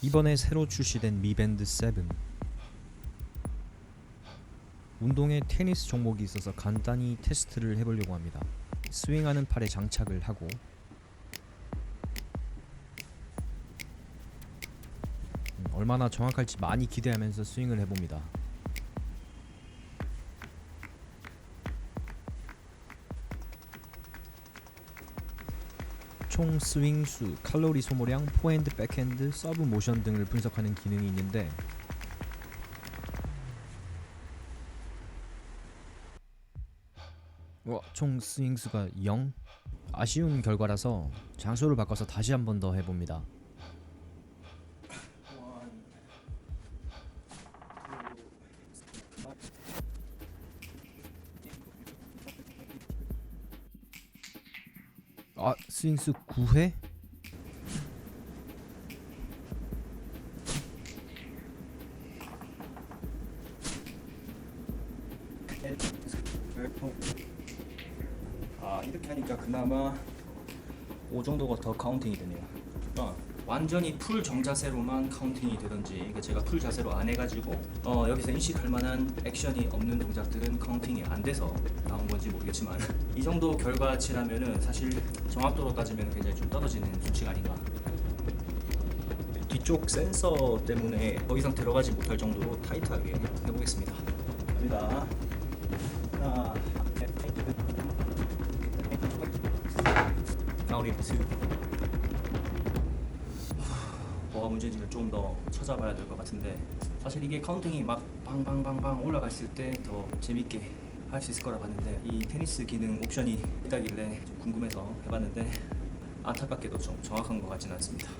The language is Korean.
이번에 새로 출시된 미밴드 7 운동에 테니스 종목이 있어서 간단히 테스트를 해보려고 합니다. 스윙하는 팔에 장착을 하고 음, 얼마나 정확할지 많이 기대하면서 스윙을 해봅니다. 총 스윙 수, 칼로리 소모량, 포핸드, 백핸드, 서브 모션 등을 분석하는 기능이 있는데 와, 총 스윙 수가 0? 아쉬운 결과라서 장소를 바꿔서 다시 한 번 더 해봅니다. 아, 스윙 수 9회? 아 이렇게 하니까 그나마 5 정도가 더 카운팅이 되네요. 어, 완전히 풀 정자세로만 카운팅이 되든지 이게 제가 풀 자세로 안 해가지고 어, 여기서 인식할 만한 액션이 없는 동작들은 카운팅이 안 돼서 나온 건지 모르겠지만 이 정도 결과치라면은 사실 정확도로 따지면 굉장히 좀 떨어지는 수치가 아닌가. 뒤쪽 센서 때문에 더 이상 들어가지 못할 정도로 타이트하게 해보겠습니다. 갑니다. 하나, 나우리 수 뭐가 문제인지를 좀 더 찾아봐야 될 것 같은데 사실 이게 카운팅이 막 방방방방 올라갔을 때 더 재밌게 할 수 있을 거라 봤는데 이 테니스 기능 옵션이 있다길래 좀 궁금해서 해봤는데 안타깝게도 좀 정확한 것 같지는 않습니다.